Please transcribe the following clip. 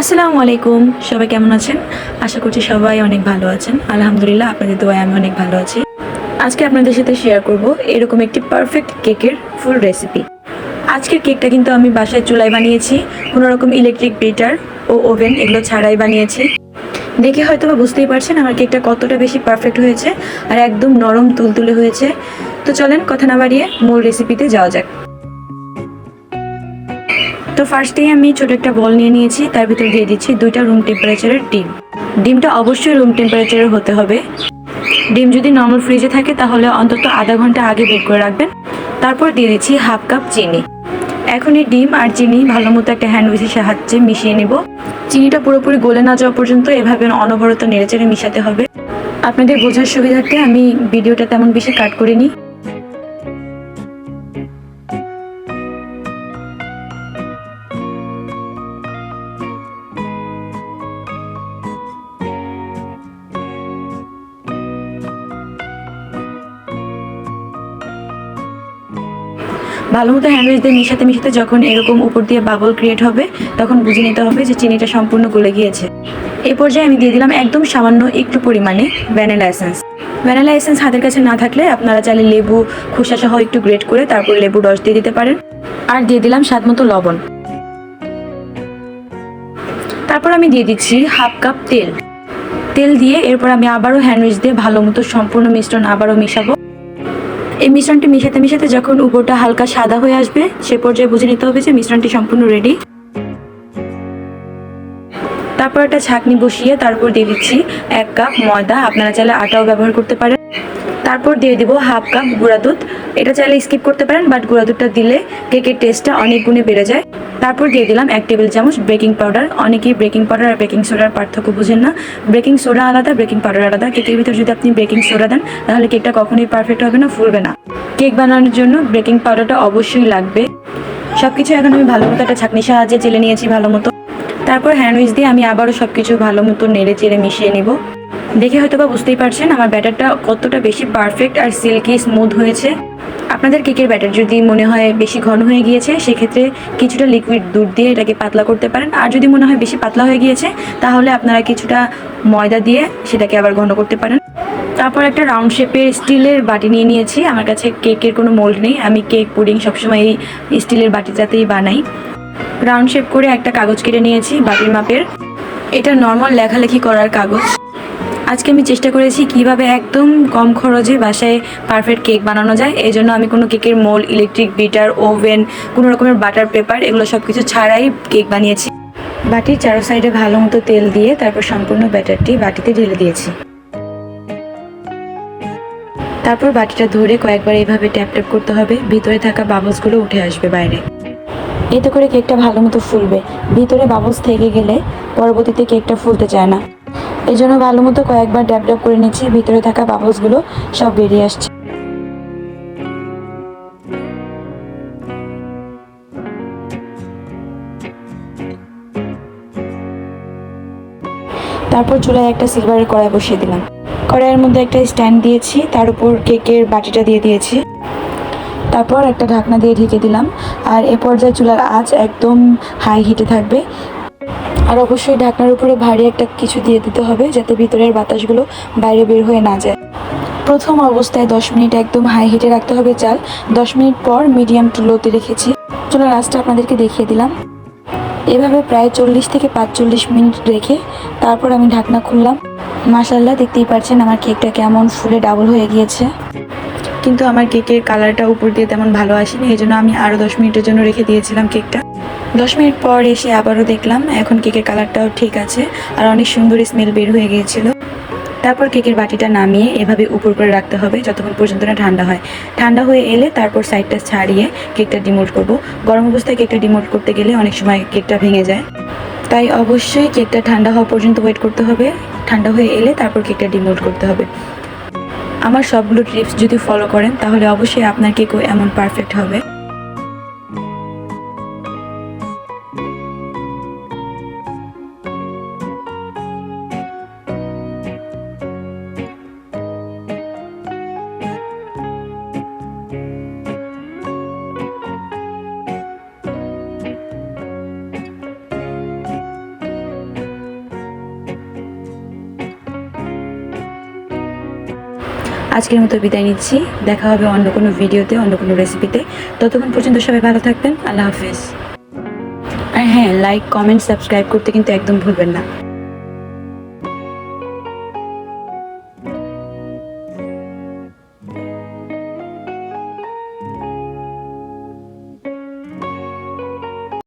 আসসালামু আলাইকুম। সবাই কেমন আছেন? আশা করছি সবাই অনেক ভালো আছেন। আলহামদুলিল্লাহ, আপনাদের দোয়ায় আমি অনেক ভালো আছি। আজকে আপনাদের সাথে শেয়ার করব এরকম একটি পারফেক্ট কেকের ফুল রেসিপি আজকের কেকটা কিন্তু আমি বাসায় চুলায় বানিয়েছি। কোনো রকম ইলেকট্রিক বিটার ও ওভেন এগুলো ছাড়াই বানিয়েছি। দেখে হয়তো বা বুঝতেই পারছেন আমার কেকটা কতটা বেশি পারফেক্ট হয়েছে আর একদম নরম তুলতুলে হয়েছে। তো চলেন কথা না বাড়িয়ে মূল রেসিপিতে যাওয়া যাক। তো ফার্স্টেই আমি ছোট একটা বল নিয়ে নিয়েছি, তার ভিতরে দিয়ে দিচ্ছি দুইটা রুম টেম্পারেচারের ডিম। ডিমটা অবশ্যই রুম টেম্পারেচারের হতে হবে। ডিম যদি নর্মাল ফ্রিজে থাকে, তাহলে অন্তত আধা ঘণ্টা আগে বের করে রাখবেন। তারপর দিয়ে দিচ্ছি হাফ কাপ চিনি। এখন এই ডিম আর চিনি ভালো মতো একটা হ্যান্ড উইচের সাহায্যে মিশিয়ে নেব। চিনিটা পুরোপুরি গলে না যাওয়া পর্যন্ত এভাবে অনবরত নেড়েচেড়ে মিশাতে হবে। আপনাদের বোঝার সুবিধার্থে আমি ভিডিওটা তেমন বেশি কাট করিনি। ভালো মতো হ্যান্ডউইচ দিয়ে মিশাতে মিশাতে যখন এরকম উপর দিয়ে বাবল ক্রিয়েট হবে, তখন বুঝে নিতে হবে যে চিনিটা সম্পূর্ণ গলে গিয়েছে। এই পর্যায়ে আমি দিয়ে দিলাম একদম সামান্য একটু পরিমাণে ভ্যানিলা এসেন্স ভ্যানিলা এসেন্স হাতের কাছে না থাকলে আপনারা চাইলে লেবু, খোসা সহ একটু গ্রেট করে তারপর লেবু রস দিয়ে দিতে পারেন। আর দিয়ে দিলাম স্বাদ মতো লবণ। তারপর আমি দিয়ে দিচ্ছি হাফ কাপ তেল। তেল দিয়ে এরপর আমি আবারও হ্যান্ডউইচ দিয়ে ভালো মতো সম্পূর্ণ মিশ্রণ আবারও মিশাবো। এই মিশ্রণটি মিশাতে মিশাতে যখন উপরটা হালকা সাদা হয়ে আসবে, সে পর্যায়ে বুঝে নিতে হবে যে মিশ্রণটি সম্পূর্ণ রেডি তারপর একটা ছাঁকনি বসিয়ে তারপর দিয়ে দিচ্ছি এক কাপ ময়দা। আপনারা চাইলে আটাও ব্যবহার করতে পারেন। তারপর দিয়ে দিব হাফ কাপ গুঁড়া দুধ। এটা চাইলে স্কিপ করতে পারেন বাট গুঁড়া দুধটা দিলে কেকের টেস্টটা অনেক গুণে বেড়ে যায়। তারপর দিয়ে দিলাম এক টেবিল চামচ বেকিং পাউডার অনেকেই বেকিং পাউডার আর বেকিং সোডার পার্থক্য বুঝেন না। বেকিং সোডা আলাদা বেকিং পাউডার আলাদা। কেকের ভিতর যদি আপনি বেকিং সোডা দেন, তাহলে কেকটা কখনোই পারফেক্ট হবে না, ফুলবে না। কেক বানানোর জন্য বেকিং পাউডারটা অবশ্যই লাগবে। সব কিছু এখন আমি ভালো মতো একটা ছাঁকনির সাহায্যে চেলে নিয়েছি ভালো মতো। তারপর হ্যান্ডউইচ দিয়ে আমি আবারও সব কিছু ভালো মতো নেড়ে চেড়ে মিশিয়ে নিব। দেখে হয়তো বা বুঝতেই পারছেন, আমার ব্যাটারটা কতটা বেশি পারফেক্ট আর সিল্কি স্মুথ হয়েছে। আপনাদের কেকের ব্যাটার যদি মনে হয় বেশি ঘন হয়ে গিয়েছে, সেক্ষেত্রে কিছুটা লিকুইড দুধ দিয়ে এটাকে পাতলা করতে পারেন। আর যদি মনে হয় বেশি পাতলা হয়ে গিয়েছে, তাহলে আপনারা কিছুটা ময়দা দিয়ে সেটাকে আবার ঘন করতে পারেন। তারপর একটা রাউন্ড শেপের স্টিলের বাটি নিয়ে নিয়েছি। আমার কাছে কেকের কোনো মোল্ড নেই। আমি কেক পুডিং সবসময় এই স্টিলের বাটিটাতেই বানাই। রাউন্ড শেপ করে একটা কাগজ কেটে নিয়েছি বাটির মাপের। এটা নর্মাল লেখালেখি করার কাগজ। আজকে আমি চেষ্টা করেছি কীভাবে একদম কম খরচে বাসায় পারফেক্ট কেক বানানো যায়। এই জন্য আমি কোনো কেকের মোল ইলেকট্রিক বিটার ওভেন কোনো রকমের বাটার পেপার এগুলো সব কিছু ছাড়াই কেক বানিয়েছি। বাটির চারো সাইডে ভালো মতো তেল দিয়ে তারপর সম্পূর্ণ ব্যাটারটি বাটিতে ঢেলে দিয়েছি। তারপর বাটিটা ধরে কয়েকবার এইভাবে ট্যাপ ট্যাপ করতে হবে। ভিতরে থাকা বাবলসগুলো উঠে আসবে বাইরে। এতে করে কেকটা ভালো মতো ফুলবে। ভিতরে বাবলস থেকে গেলে পরবর্তীতে কেকটা ফুলতে চায় না। এই জন্য ভালো মতো কয়েকবার ড্যাপ ড্যাপ করে নিচ্ছি, ভিতরে থাকা বাবলসগুলো সব বেরিয়ে আসছে। তারপর চুলায় একটা সিলভারের কড়াই বসিয়ে দিলাম। কড়াইয়ের মধ্যে একটা স্ট্যান্ড দিয়েছি, তার উপর কেকের বাটিটা দিয়ে দিয়েছি। তারপর একটা ঢাকনা দিয়ে ঢেকে দিলাম। আর এ পর্যায়ে চুলার আঁচ একদম হাই হিটে থাকবে। আর অবশ্যই ঢাকনার উপরে ভারী একটা কিছু দিয়ে দিতে হবে যাতে ভিতরের বাতাসগুলো বাইরে বের হয়ে না যায়। প্রথম অবস্থায় দশ মিনিট একদম হাই হিটে রাখতে হবে চাল। দশ মিনিট পর মিডিয়াম টু লোতে রেখেছি। চলো আঁচটা আপনাদেরকে দেখিয়ে দিলাম। এভাবে প্রায় চল্লিশ থেকে পাঁচচল্লিশ মিনিট রেখে তারপর আমি ঢাকনা খুললাম। মাসাল্লাহ দেখতেই পারছেন আমার কেকটা কেমন ফুলে ডাবল হয়ে গিয়েছে। কিন্তু আমার কেকের কালারটা উপর দিয়ে তেমন ভালো আসেনি, এই জন্য আমি আরও দশ মিনিটের জন্য রেখে দিয়েছিলাম কেকটা। দশ মিনিট পর এসে আবারও দেখলাম এখন কেকের কালারটাও ঠিক আছে আর অনেক সুন্দর স্মেল বের হয়ে গিয়েছিল। তারপর কেকের বাটিটা নামিয়ে এভাবে উপর করে রাখতে হবে যতক্ষণ পর্যন্ত না ঠান্ডা হয়। ঠান্ডা হয়ে এলে তারপর সাইডটা ছাড়িয়ে কেকটা ডিমোট করব। গরম অবস্থায় কেকটা ডিমোট করতে গেলে অনেক সময় কেকটা ভেঙে যায়। তাই অবশ্যই কেকটা ঠান্ডা হওয়া পর্যন্ত ওয়েট করতে হবে। ঠান্ডা হয়ে এলে তারপর কেকটা ডিমোট করতে হবে। আমার সবগুলো টিপস যদি ফলো করেন তাহলে অবশ্যই আপনার কেকও এমন পারফেক্ট হবে। আজকের মতো বিদায় নিচ্ছি। দেখা হবে অন্য কোনো ভিডিওতে, অন্য কোনো রেসিপিতে ততক্ষণ পর্যন্ত সবাই ভালো থাকবেন। আল্লাহ হাফেজ। আর হ্যাঁ লাইক কমেন্ট সাবস্ক্রাইব করতে কিন্তু একদম ভুলবেন না।